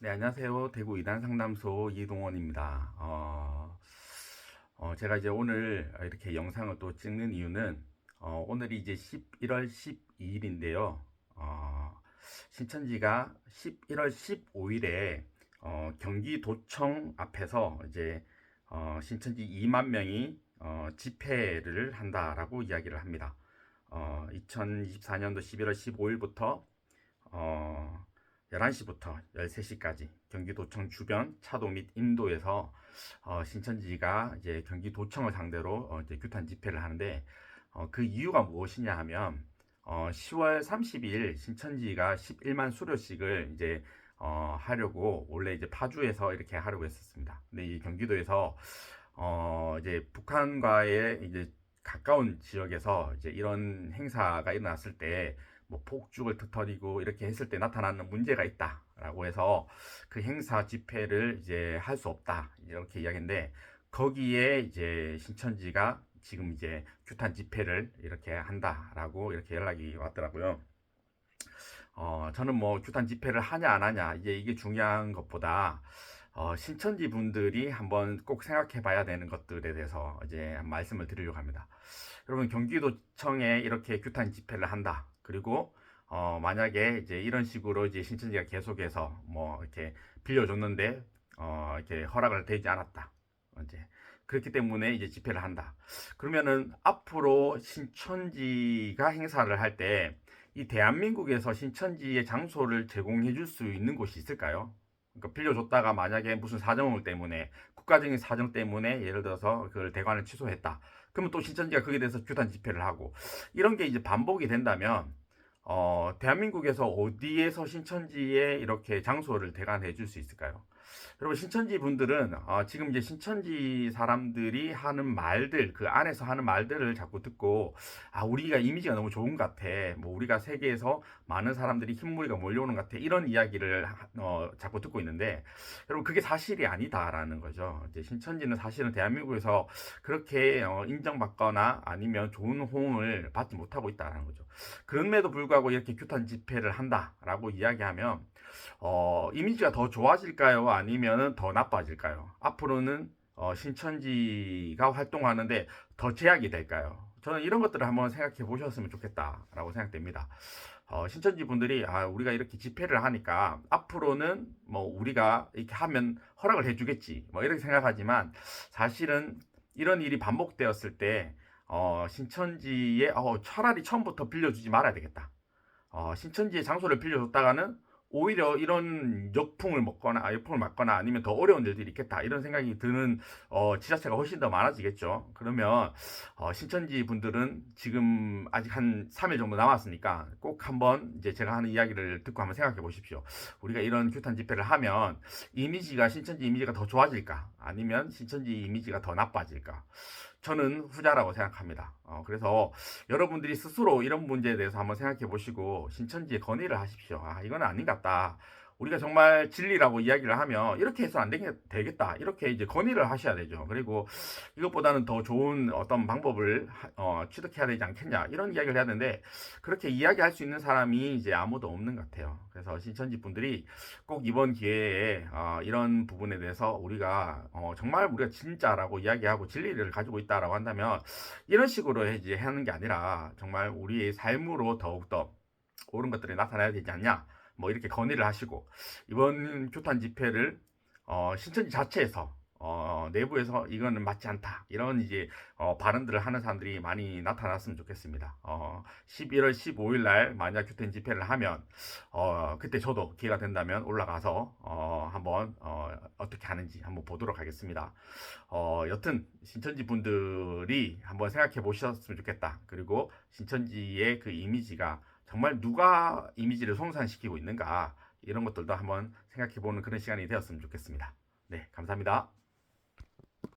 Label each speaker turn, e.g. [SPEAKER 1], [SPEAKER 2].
[SPEAKER 1] 네, 안녕하세요. 대구 이단 상담소 이동원입니다. 어, 어, 제가 이제 오늘 이렇게 영상을 또 찍는 이유는 어, 오늘이 이제 11월 12일인데요. 어, 신천지가 11월 15일에 어, 경기도청 앞에서 이제 어, 신천지 2만 명이 어, 집회를 한다라고 이야기를 합니다. 어, 2024년도 11월 15일부터 어, 11시부터 13시까지 경기도청 주변 차도 및 인도에서 어, 신천지가 이제 경기도청을 상대로 어, 이제 규탄 집회를 하는데 어, 그 이유가 무엇이냐 하면 어, 10월 30일 신천지가 11만 수료식을 이제 어, 하려고 원래 이제 파주에서 이렇게 하려고 했었습니다. 근데 이 경기도에서 어, 이제 북한과의 이제 가까운 지역에서 이제 이런 행사가 일어났을 때 뭐 폭죽을 터뜨리고 이렇게 했을 때 나타나는 문제가 있다라고 해서 그 행사 집회를 이제 할 수 없다 이렇게 이야기인데 거기에 이제 신천지가 지금 이제 규탄 집회를 이렇게 한다라고 이렇게 연락이 왔더라고요. 어, 저는 뭐 규탄 집회를 하냐 안 하냐 이제 이게 중요한 것보다 어, 신천지 분들이 한번 꼭 생각해 봐야 되는 것들에 대해서 이제 말씀을 드리려고 합니다. 여러분 경기도청에 이렇게 규탄 집회를 한다. 그리고 어, 만약에 이제 이런 식으로 이제 신천지가 계속해서 뭐 이렇게 빌려줬는데 어, 이렇게 허락을 되지 않았다. 이제 그렇기 때문에 이제 집회를 한다. 그러면은 앞으로 신천지가 행사를 할 때 이 대한민국에서 신천지의 장소를 제공해 줄 수 있는 곳이 있을까요? 그러니까 빌려줬다가 만약에 무슨 사정 때문에 국가적인 사정 때문에 예를 들어서 그걸 대관을 취소했다. 그러면 또 신천지가 거기에 대해서 규탄 집회를 하고 이런 게 이제 반복이 된다면 어, 대한민국에서 어디에서 신천지에 이렇게 장소를 대관해 줄 수 있을까요? 여러분 신천지 분들은 어, 지금 이제 신천지 사람들이 하는 말들 그 안에서 하는 말들을 자꾸 듣고 아 우리가 이미지가 너무 좋은 것 같아. 뭐 우리가 세계에서 많은 사람들이 흰무리가 몰려오는 것 같아. 이런 이야기를 어, 자꾸 듣고 있는데 여러분 그게 사실이 아니다라는 거죠. 이제 신천지는 사실은 대한민국에서 그렇게 어, 인정받거나 아니면 좋은 호응을 받지 못하고 있다라는 거죠. 그럼에도 불구하고 이렇게 규탄 집회를 한다라고 이야기하면 어, 이미지가 더 좋아질까요? 아니면 더 나빠질까요? 앞으로는 어, 신천지가 활동하는데 더 제약이 될까요? 저는 이런 것들을 한번 생각해 보셨으면 좋겠다라고 생각됩니다. 어, 신천지 분들이 아, 우리가 이렇게 집회를 하니까 앞으로는 뭐 우리가 이렇게 하면 허락을 해주겠지 뭐 이렇게 생각하지만 사실은 이런 일이 반복되었을 때 어, 신천지에 어, 차라리 처음부터 빌려주지 말아야 되겠다. 어, 신천지의 장소를 빌려줬다가는 오히려 이런 역풍을 먹거나 아, 역풍을 맞거나 아니면 더 어려운 일들이 있겠다 이런 생각이 드는 어, 지자체가 훨씬 더 많아지겠죠. 그러면 어, 신천지 분들은 지금 아직 한 3일 정도 남았으니까 꼭 한번 이제 제가 하는 이야기를 듣고 한번 생각해 보십시오. 우리가 이런 규탄 집회를 하면 이미지가 신천지 이미지가 더 좋아질까 아니면 신천지 이미지가 더 나빠질까? 저는 후자라고 생각합니다. 어, 그래서 여러분들이 스스로 이런 문제에 대해서 한번 생각해 보시고 신천지에 건의를 하십시오. 아, 이건 아닌 것 같다. 우리가 정말 진리라고 이야기를 하면 이렇게 해서 안 되겠다. 이렇게 이제 건의를 하셔야 되죠. 그리고 이것보다는 더 좋은 어떤 방법을 어, 취득해야 되지 않겠냐. 이런 이야기를 해야 되는데 그렇게 이야기할 수 있는 사람이 이제 아무도 없는 것 같아요. 그래서 신천지 분들이 꼭 이번 기회에 어, 이런 부분에 대해서 우리가 어, 정말 우리가 진짜라고 이야기하고 진리를 가지고 있다라고 한다면 이런 식으로 이제 하는 게 아니라 정말 우리의 삶으로 더욱더 옳은 것들이 나타나야 되지 않냐. 뭐 이렇게 건의를 하시고 이번 규탄 집회를 어, 신천지 자체에서 어, 내부에서 이거는 맞지 않다 이런 이제 어, 발언들을 하는 사람들이 많이 나타났으면 좋겠습니다. 어, 11월 15일 날 만약 규탄 집회를 하면 어, 그때 저도 기회가 된다면 올라가서 어, 한번 어, 어떻게 하는지 한번 보도록 하겠습니다. 어, 여튼 신천지 분들이 한번 생각해 보셨으면 좋겠다. 그리고 신천지의 그 이미지가 정말 누가 이미지를 송산시키고 있는가 이런 것들도 한번 생각해 보는 그런 시간이 되었으면 좋겠습니다. 네, 감사합니다.